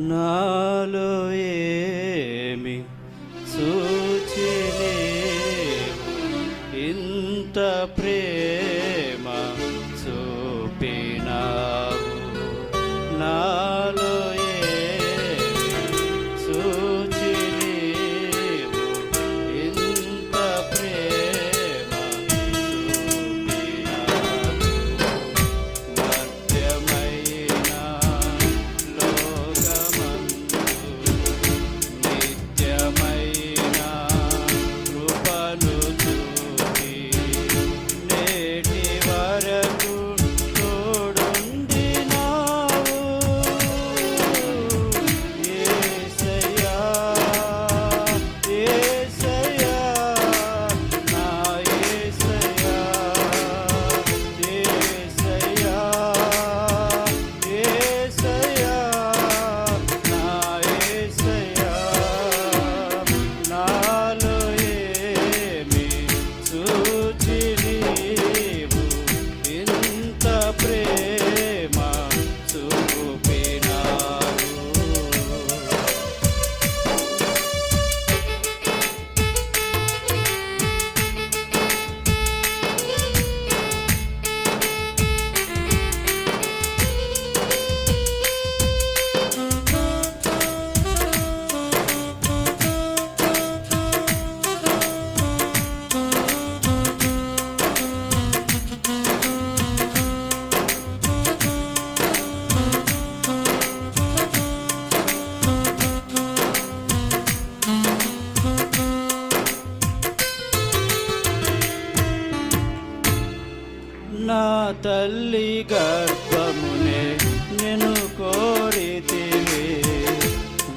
నాలో ఏమి సూచిని తల్లి గర్భమునే నేను కోరితివి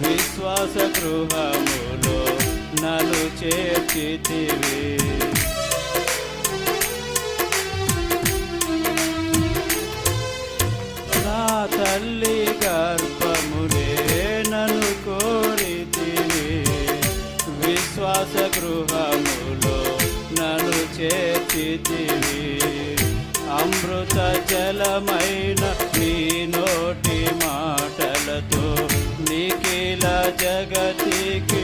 విశ్వాస గృహములో నలు చేర్చితివి నా తల్లి గర్భమునే నన్ను కోరితివి విశ్వాస గృహములో నన్ను చేర్చితివి అమృత జలమైన నీ నోటి మాటలతో నిఖిల జగతికి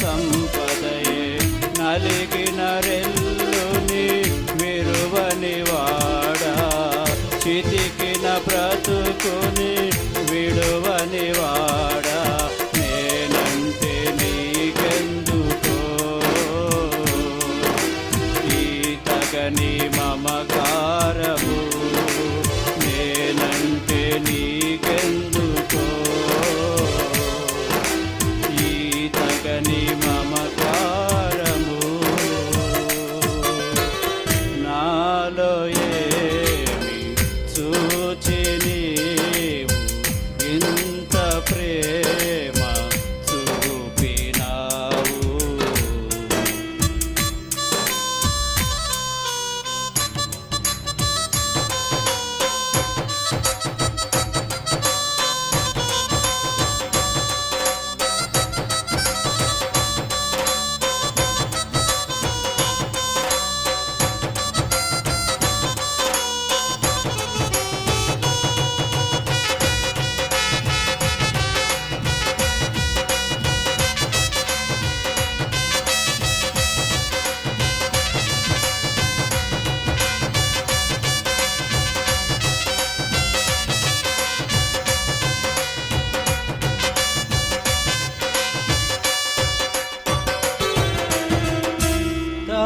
సంపదయే నలిగిన రెల్లుని విరువని వాడా. చితికిన బ్రతుకుని విడువని వాడా. నేనంటే నీకెందుకో? ఈ తగని మమకా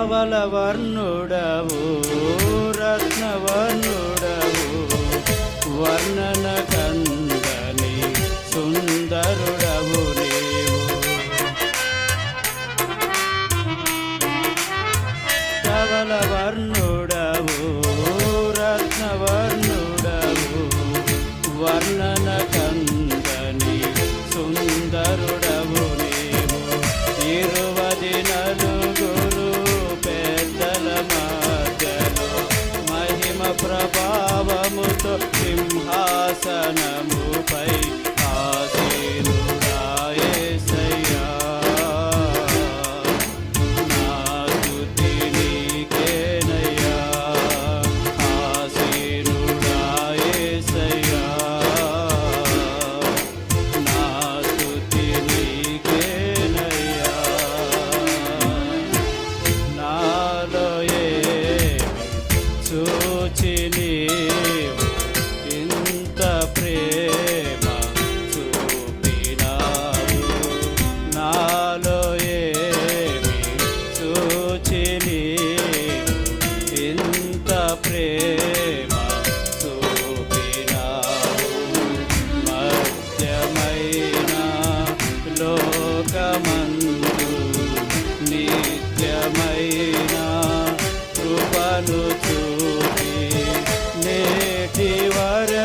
ధవలవర్ణుడవు రత్నవర్ణుడవు. వర్ణన కందని సుందరుడవు నీవు. ధవలవర్ణుడవు ప్రేమ చూపినావు. మధ్యమైన లోకమందు నిత్యమైన కృపను చూపి నేటి వర